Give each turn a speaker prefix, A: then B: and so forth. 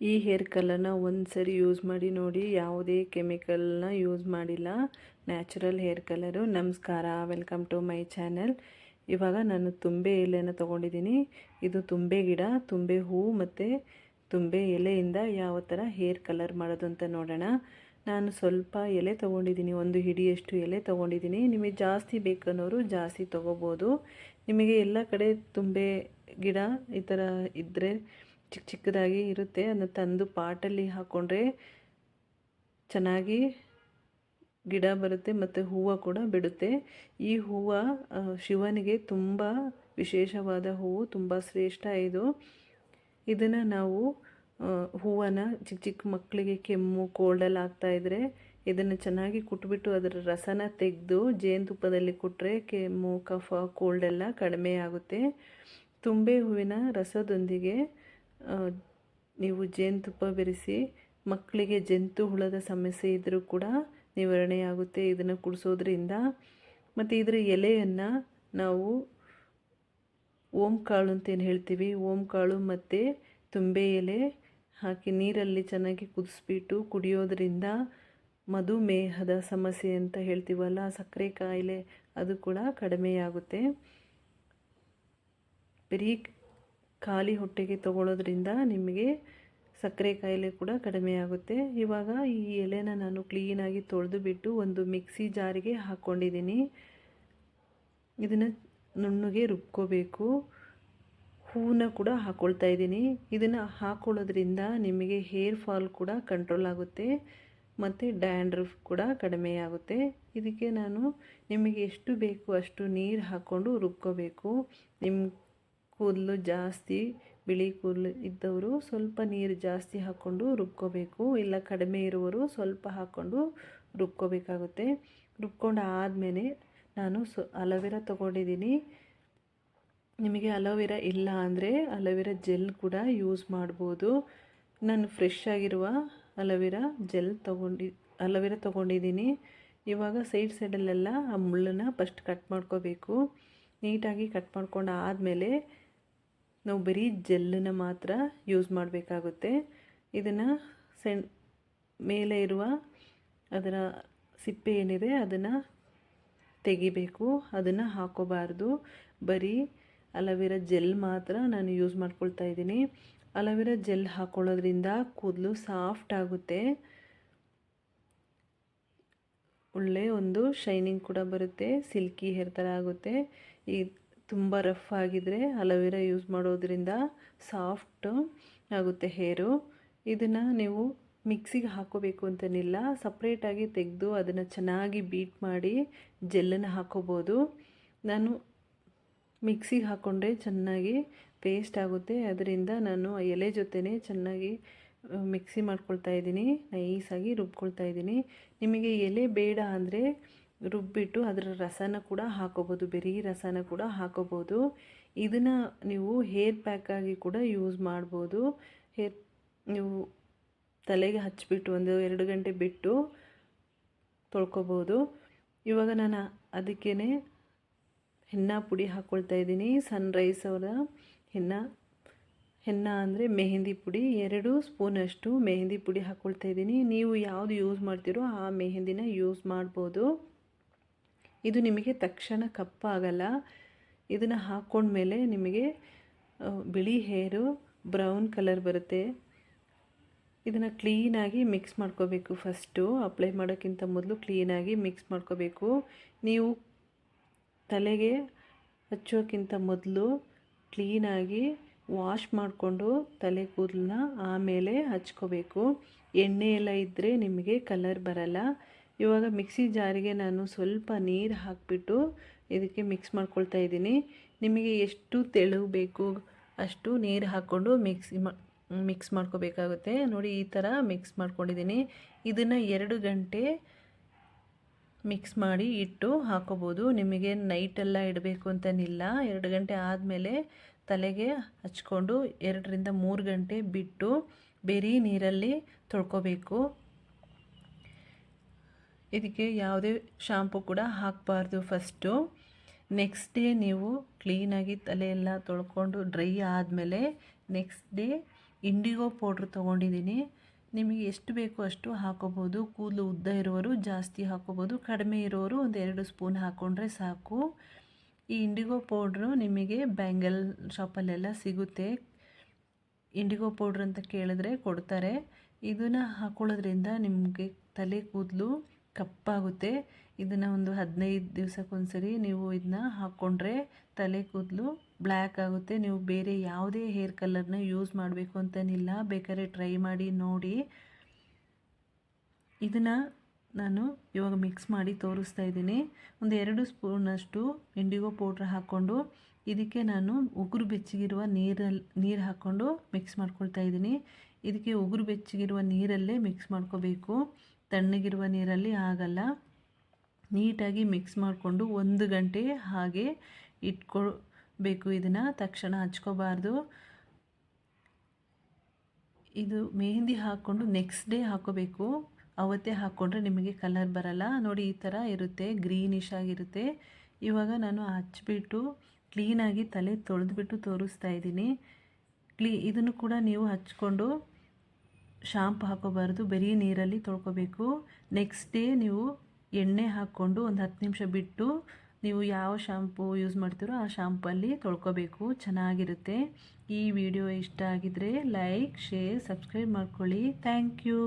A: ಈ ಹೇರ್ ಕಲರ್ನ ಒಂದು ಸರಿ ಯೂಸ್ ಮಾಡಿ ನೋಡಿ, ಯಾವುದೇ ಕೆಮಿಕಲ್ನ ಯೂಸ್ ಮಾಡಿಲ್ಲ. ನ್ಯಾಚುರಲ್ ಹೇರ್ ಕಲರು ನಮಸ್ಕಾರ, ವೆಲ್ಕಮ್ ಟು ಮೈ ಚಾನೆಲ್. ಇವಾಗ ನಾನು ತುಂಬೆ ಎಲೆನ ತೊಗೊಂಡಿದ್ದೀನಿ. ಇದು ತುಂಬೆ ಗಿಡ, ತುಂಬೆ ಹೂ ಮತ್ತು ತುಂಬೆ ಎಲೆಯಿಂದ ಯಾವ ಥರ ಹೇರ್ ಕಲರ್ ಮಾಡೋದು ಅಂತ ನೋಡೋಣ. ನಾನು ಸ್ವಲ್ಪ ಎಲೆ ತೊಗೊಂಡಿದ್ದೀನಿ, ಒಂದು ಹಿಡಿಯಷ್ಟು ಎಲೆ ತೊಗೊಂಡಿದ್ದೀನಿ. ನಿಮಗೆ ಜಾಸ್ತಿ ಬೇಕನ್ನೋರು ಜಾಸ್ತಿ ತೊಗೋಬೋದು. ನಿಮಗೆ ಎಲ್ಲ ಕಡೆ ತುಂಬೆ ಗಿಡ ಈ ಥರ ಇದ್ದರೆ ಚಿಕ್ಕ ಚಿಕ್ಕದಾಗಿ ಇರುತ್ತೆ. ಅದನ್ನು ತಂದು ಪಾಟಲ್ಲಿ ಹಾಕ್ಕೊಂಡ್ರೆ ಚೆನ್ನಾಗಿ ಗಿಡ ಬರುತ್ತೆ ಮತ್ತು ಹೂವು ಕೂಡ ಬಿಡುತ್ತೆ. ಈ ಹೂವು ಶಿವನಿಗೆ ತುಂಬ ವಿಶೇಷವಾದ ಹೂವು, ತುಂಬ ಶ್ರೇಷ್ಠ ಇದು. ಇದನ್ನು ನಾವು ಹೂವನ್ನು ಚಿಕ್ಕ ಚಿಕ್ಕ ಮಕ್ಕಳಿಗೆ ಕೆಮ್ಮು, ಕೋಲ್ಡಲ್ಲಿ ಆಗ್ತಾಯಿದ್ರೆ ಇದನ್ನು ಚೆನ್ನಾಗಿ ಕುಟ್ಬಿಟ್ಟು ಅದರ ರಸನ ತೆಗೆದು ಜೇನುತುಪ್ಪದಲ್ಲಿ ಕೊಟ್ಟರೆ ಕೆಮ್ಮು, ಕಫ ಕೋಲ್ಡೆಲ್ಲ ಕಡಿಮೆ ಆಗುತ್ತೆ. ತುಂಬೆ ಹೂವಿನ ರಸದೊಂದಿಗೆ ನೀವು ಜೇನುತುಪ್ಪ ಬೆರೆಸಿ ಮಕ್ಕಳಿಗೆ ಜಂತು ಹುಳದ ಸಮಸ್ಯೆ ಇದ್ದರೂ ಕೂಡ ನಿವಾರಣೆಯಾಗುತ್ತೆ ಇದನ್ನು ಕುಡಿಸೋದ್ರಿಂದ. ಮತ್ತು ಇದರ ಎಲೆಯನ್ನು ನಾವು ಓಂ ಕಾಳು ಅಂತೇನು ಹೇಳ್ತೀವಿ. ಓಂ ಕಾಳು ಮತ್ತು ತುಂಬೆ ಎಲೆ ಹಾಕಿ ನೀರಲ್ಲಿ ಚೆನ್ನಾಗಿ ಕುದಿಸ್ಬಿಟ್ಟು ಕುಡಿಯೋದ್ರಿಂದ ಮಧುಮೇಹದ ಸಮಸ್ಯೆ ಅಂತ ಹೇಳ್ತೀವಲ್ಲ, ಸಕ್ಕರೆ ಕಾಯಿಲೆ ಅದು ಕೂಡ ಕಡಿಮೆಯಾಗುತ್ತೆ. ಬರೀ ಖಾಲಿ ಹೊಟ್ಟೆಗೆ ತಗೊಳ್ಳೋದ್ರಿಂದ ನಿಮಗೆ ಸಕ್ಕರೆ ಕಾಯಿಲೆ ಕೂಡ ಕಡಿಮೆ ಆಗುತ್ತೆ. ಇವಾಗ ಈ ಎಲೆನ ನಾನು ಕ್ಲೀನಾಗಿ ತೊಳೆದು ಬಿಟ್ಟು ಒಂದು ಮಿಕ್ಸಿ ಜಾರಿಗೆ ಹಾಕ್ಕೊಂಡಿದ್ದೀನಿ ಇದನ್ನು ನುಣ್ಣಗೆ ರುಬ್ಕೋಬೇಕು. ಹೂವನ್ನ ಕೂಡ ಹಾಕ್ಕೊಳ್ತಾ ಇದ್ದೀನಿ. ಇದನ್ನು ಹಾಕ್ಕೊಳ್ಳೋದ್ರಿಂದ ನಿಮಗೆ ಹೇರ್ ಫಾಲ್ ಕೂಡ ಕಂಟ್ರೋಲ್ ಆಗುತ್ತೆ. ಮತ್ತು ಡ್ಯಾಂಡ್ರಫ್ ಕೂಡ ಕಡಿಮೆ ಆಗುತ್ತೆ. ಇದಕ್ಕೆ ನಾನು ನಿಮಗೆ ಎಷ್ಟು ಬೇಕು ಅಷ್ಟು ನೀರು ಹಾಕ್ಕೊಂಡು ರುಬ್ಕೋಬೇಕು. ನಿಮ್ಮ ಕೂದಲು ಜಾಸ್ತಿ, ಬಿಳಿ ಕೂದಲು ಇದ್ದವರು ಸ್ವಲ್ಪ ನೀರು ಜಾಸ್ತಿ ಹಾಕ್ಕೊಂಡು ರುಬ್ಕೋಬೇಕು. ಇಲ್ಲ ಕಡಿಮೆ ಇರುವವರು ಸ್ವಲ್ಪ ಹಾಕ್ಕೊಂಡು ರುಬ್ಕೋಬೇಕಾಗುತ್ತೆ. ರುಬ್ಕೊಂಡು ಆದಮೇಲೆ ನಾನು ಸೊ ಅಲೋವೆರಾ ತೊಗೊಂಡಿದ್ದೀನಿ. ನಿಮಗೆ ಅಲೋವೆರ ಇಲ್ಲ ಅಂದರೆ ಅಲೋವೆರಾ ಜೆಲ್ ಕೂಡ ಯೂಸ್ ಮಾಡ್ಬೋದು. ನಾನು ಫ್ರೆಶ್ ಆಗಿರುವ ಅಲೋವೆರಾ ಜೆಲ್ ತೊಗೊಂಡಿ, ಅಲೋವೆರಾ ತೊಗೊಂಡಿದ್ದೀನಿ. ಇವಾಗ ಸೈಡ್ ಸೈಡಲ್ಲೆಲ್ಲ ಆ ಮುಳ್ಳನ್ನು ಫಸ್ಟ್ ಕಟ್ ಮಾಡ್ಕೋಬೇಕು. ನೀಟಾಗಿ ಕಟ್ ಮಾಡ್ಕೊಂಡು ಆದಮೇಲೆ ನಾವು ಬರೀ ಜೆಲ್ಲನ್ನು ಮಾತ್ರ ಯೂಸ್ ಮಾಡಬೇಕಾಗುತ್ತೆ. ಇದನ್ನು ಸೆಣ್, ಮೇಲೆ ಇರುವ ಅದರ ಸಿಪ್ಪೆ ಏನಿದೆ ಅದನ್ನು ತೆಗಿಬೇಕು. ಅದನ್ನು ಹಾಕೋಬಾರ್ದು. ಬರೀ ಅಲವಿರ ಜೆಲ್ ಮಾತ್ರ ನಾನು ಯೂಸ್ ಮಾಡ್ಕೊಳ್ತಾ ಇದ್ದೀನಿ. ಅಲವಿರ ಜೆಲ್ ಹಾಕೊಳ್ಳೋದ್ರಿಂದ ಕೂದಲು ಸಾಫ್ಟ್ ಆಗುತ್ತೆ. ಒಳ್ಳೆ ಒಂದು ಶೈನಿಂಗ್ ಕೂಡ ಬರುತ್ತೆ. ಸಿಲ್ಕಿ ಹೇರ್ ಥರ ಆಗುತ್ತೆ. ಈ ತುಂಬ ರಫ್ ಆಗಿದ್ರೆ ಅಲೋವೆರಾ ಯೂಸ್ ಮಾಡೋದ್ರಿಂದ ಸಾಫ್ಟ್ ಆಗುತ್ತೆ ಹೇರು. ಇದನ್ನು ನೀವು ಮಿಕ್ಸಿಗೆ ಹಾಕೋಬೇಕು ಅಂತನಿಲ್ಲ ಸಪ್ರೇಟಾಗಿ ತೆಗೆದು ಅದನ್ನು ಚೆನ್ನಾಗಿ ಬೀಟ್ ಮಾಡಿ ಜೆಲ್ಲನ್ನು ಹಾಕೋಬೋದು. ನಾನು ಮಿಕ್ಸಿಗೆ ಹಾಕ್ಕೊಂಡ್ರೆ ಚೆನ್ನಾಗಿ ಪೇಸ್ಟ್ ಆಗುತ್ತೆ. ಅದರಿಂದ ನಾನು ಎಲೆ ಜೊತೆನೇ ಚೆನ್ನಾಗಿ ಮಿಕ್ಸಿ ಮಾಡ್ಕೊಳ್ತಾ ಇದ್ದೀನಿ. ನೈಸಾಗಿ ರುಬ್ಕೊಳ್ತಾ ಇದ್ದೀನಿ. ನಿಮಗೆ ಎಲೆ ಬೇಡ ಅಂದರೆ ರುಬ್ಬಿಟ್ಟು ಅದರ ರಸನ ಕೂಡ ಹಾಕೋಬೋದು, ಬೆರಿ ರಸನ ಕೂಡ ಹಾಕೋಬೋದು. ಇದನ್ನು ನೀವು ಹೇರ್ ಪ್ಯಾಕಾಗಿ ಕೂಡ ಯೂಸ್ ಮಾಡ್ಬೋದು. ಹೇರ್ ನೀವು ತಲೆಗೆ ಹಚ್ಚಿಬಿಟ್ಟು ಒಂದು ಎರಡು ಗಂಟೆ ಬಿಟ್ಟು ತೊಳ್ಕೊಬೋದು. ಇವಾಗ ನಾನು ಅದಕ್ಕೇ ಹೆನ್ನ ಪುಡಿ ಹಾಕ್ಕೊಳ್ತಾ ಇದ್ದೀನಿ. ಸನ್ರೈಸ್ ಅವರ ಹೆನ್ನ ಹೆನ್ನ ಅಂದರೆ ಮೆಹಂದಿ ಪುಡಿ. ಎರಡು ಸ್ಪೂನಷ್ಟು ಮೆಹಂದಿ ಪುಡಿ ಹಾಕ್ಕೊಳ್ತಾ ಇದ್ದೀನಿ. ನೀವು ಯಾವುದು ಯೂಸ್ ಮಾಡ್ತೀರೋ ಆ ಮೆಹಂದಿನ ಯೂಸ್ ಮಾಡ್ಬೋದು. ಇದು ನಿಮಗೆ ತಕ್ಷಣ ಕಪ್ಪಾಗಲ್ಲ. ಇದನ್ನು ಹಾಕ್ಕೊಂಡ್ಮೇಲೆ ನಿಮಗೆ ಬಿಳಿ ಹೇರು, ಬ್ರೌನ್ ಕಲರ್ ಬರುತ್ತೆ. ಇದನ್ನು ಕ್ಲೀನಾಗಿ ಮಿಕ್ಸ್ ಮಾಡ್ಕೋಬೇಕು ಫಸ್ಟು. ಅಪ್ಲೈ ಮಾಡೋಕ್ಕಿಂತ ಮೊದಲು ಕ್ಲೀನಾಗಿ ಮಿಕ್ಸ್ ಮಾಡ್ಕೋಬೇಕು. ನೀವು ತಲೆಗೆ ಹಚ್ಚೋಕ್ಕಿಂತ ಮೊದಲು ಕ್ಲೀನಾಗಿ ವಾಶ್ ಮಾಡಿಕೊಂಡು ತಲೆ ಕೂದಲನ್ನ ಆಮೇಲೆ ಹಚ್ಕೋಬೇಕು. ಎಣ್ಣೆ ಎಲ್ಲ ಇದ್ದರೆ ನಿಮಗೆ ಕಲರ್ ಬರಲ್ಲ. ಇವಾಗ ಮಿಕ್ಸಿ ಜಾರಿಗೆ ನಾನು ಸ್ವಲ್ಪ ನೀರು ಹಾಕಿಬಿಟ್ಟು ಇದಕ್ಕೆ ಮಿಕ್ಸ್ ಮಾಡ್ಕೊಳ್ತಾ ಇದ್ದೀನಿ. ನಿಮಗೆ ಎಷ್ಟು ತೆಳು ಬೇಕು ಅಷ್ಟು ನೀರು ಹಾಕ್ಕೊಂಡು ಮಿಕ್ಸಿ ಮಿಕ್ಸ್ ಮಾಡ್ಕೋಬೇಕಾಗುತ್ತೆ. ನೋಡಿ, ಈ ಥರ ಮಿಕ್ಸ್ ಮಾಡ್ಕೊಂಡಿದ್ದೀನಿ. ಇದನ್ನು ಎರಡು ಗಂಟೆ ಮಿಕ್ಸ್ ಮಾಡಿ ಇಟ್ಟು ಹಾಕೋಬೋದು. ನಿಮಗೆ ನೈಟೆಲ್ಲ ಇಡಬೇಕು ಅಂತನಿಲ್ಲ. ಎರಡು ಗಂಟೆ ಆದಮೇಲೆ ತಲೆಗೆ ಹಚ್ಕೊಂಡು ಎರಡರಿಂದ ಮೂರು ಗಂಟೆ ಬಿಟ್ಟು ಬೇರೆ ನೀರಲ್ಲಿ ತೊಳ್ಕೊಬೇಕು. ಇದಕ್ಕೆ ಯಾವುದೇ ಶಾಂಪು ಕೂಡ ಹಾಕಬಾರ್ದು ಫಸ್ಟು ನೆಕ್ಸ್ಟ್ ಡೇ ನೀವು ಕ್ಲೀನಾಗಿ ತಲೆ ಎಲ್ಲ ತೊಳ್ಕೊಂಡು ಡ್ರೈ ಆದಮೇಲೆ ನೆಕ್ಸ್ಟ್ ಡೇ ಇಂಡಿಗೋ ಪೌಡ್ರ್ ತೊಗೊಂಡಿದ್ದೀನಿ. ನಿಮಗೆ ಎಷ್ಟು ಬೇಕೋ ಅಷ್ಟು ಹಾಕೋಬೋದು. ಕೂದಲು ಉದ್ದ ಇರೋರು ಜಾಸ್ತಿ ಹಾಕೋಬೋದು. ಕಡಿಮೆ ಇರೋರು ಒಂದು ಎರಡು ಸ್ಪೂನ್ ಹಾಕ್ಕೊಂಡ್ರೆ ಸಾಕು. ಈ ಇಂಡಿಗೋ ಪೌಡ್ರು ನಿಮಗೆ ಬ್ಯಾಂಗಲ್ ಶಾಪಲ್ಲೆಲ್ಲ ಸಿಗುತ್ತೆ. ಇಂಡಿಗೋ ಪೌಡ್ರ್ ಅಂತ ಕೇಳಿದ್ರೆ ಕೊಡ್ತಾರೆ. ಇದನ್ನು ಹಾಕೊಳ್ಳೋದ್ರಿಂದ ನಿಮಗೆ ತಲೆ ಕೂದಲು ಕಪ್ಪಾಗುತ್ತೆ. ಇದನ್ನು ಒಂದು ಹದಿನೈದು ದಿವಸಕ್ಕೊಂದ್ಸರಿ ನೀವು ಇದನ್ನ ಹಾಕ್ಕೊಂಡ್ರೆ ತಲೆ ಕೂದಲು ಬ್ಲ್ಯಾಕ್ ಆಗುತ್ತೆ. ನೀವು ಬೇರೆ ಯಾವುದೇ ಹೇರ್ ಕಲರ್ನ ಯೂಸ್ ಮಾಡಬೇಕು ಅಂತನಿಲ್ಲ. ಬೇಕಾದ್ರೆ ಟ್ರೈ ಮಾಡಿ, ನೋಡಿ. ಇದನ್ನು ನಾನು ಇವಾಗ ಮಿಕ್ಸ್ ಮಾಡಿ ತೋರಿಸ್ತಾ ಇದ್ದೀನಿ. ಒಂದು ಎರಡು ಸ್ಪೂನಷ್ಟು ಇಂಡಿಗೋ ಪೌಡ್ರ್ ಹಾಕ್ಕೊಂಡು ಇದಕ್ಕೆ ನಾನು ಉಗುರು ಬೆಚ್ಚಗಿರುವ ನೀರಲ್ಲಿ ನೀರು ಹಾಕ್ಕೊಂಡು ಮಿಕ್ಸ್ ಮಾಡ್ಕೊಳ್ತಾ ಇದ್ದೀನಿ. ಇದಕ್ಕೆ ಉಗುರು ಬೆಚ್ಚಗಿರುವ ನೀರಲ್ಲೇ ಮಿಕ್ಸ್ ಮಾಡ್ಕೋಬೇಕು. ತಣ್ಣಗಿರುವ ನೀರಲ್ಲಿ ಆಗಲ್ಲ. ನೀಟಾಗಿ ಮಿಕ್ಸ್ ಮಾಡಿಕೊಂಡು ಒಂದು ಗಂಟೆ ಹಾಗೆ ಇಟ್ಕೊಬೇಕು ಇದನ್ನು. ತಕ್ಷಣ ಹಚ್ಕೋಬಾರ್ದು. ಇದು ಮೆಹಂದಿ ಹಾಕ್ಕೊಂಡು ನೆಕ್ಸ್ಟ್ ಡೇ ಹಾಕೋಬೇಕು ಅವತ್ತೇ ಹಾಕ್ಕೊಂಡ್ರೆ ನಿಮಗೆ ಕಲರ್ ಬರಲ್ಲ. ನೋಡಿ ಈ ಥರ ಇರುತ್ತೆ ಗ್ರೀನಿಶ್ ಆಗಿರುತ್ತೆ. ಇವಾಗ ನಾನು ಹಚ್ಬಿಟ್ಟು ಕ್ಲೀನಾಗಿ ತಲೆ ತೊಳೆದ್ಬಿಟ್ಟು ತೋರಿಸ್ತಾ ಇದ್ದೀನಿ. ಕ್ಲೀ ಇದನ್ನು ಕೂಡ ನೀವು ಹಚ್ಕೊಂಡು ಶಾಂಪು ಹಾಕೋಬಾರ್ದು, ಬರೀ ನೀರಲ್ಲಿ ತೊಳ್ಕೊಬೇಕು. ನೆಕ್ಸ್ಟ್ ಡೇ ನೀವು ಎಣ್ಣೆ ಹಾಕ್ಕೊಂಡು ಒಂದು ಹತ್ತು ನಿಮಿಷ ಬಿಟ್ಟು ನೀವು ಯಾವ ಶಾಂಪು ಯೂಸ್ ಮಾಡ್ತೀರೋ ಆ ಶಾಂಪಲ್ಲಿ ತೊಳ್ಕೊಬೇಕು. ಚೆನ್ನಾಗಿರುತ್ತೆ. ಈ ವಿಡಿಯೋ ಇಷ್ಟ ಆಗಿದರೆ ಲೈಕ್ ಶೇರ್ ಸಬ್ಸ್ಕ್ರೈಬ್ ಮಾಡ್ಕೊಳ್ಳಿ. Thank you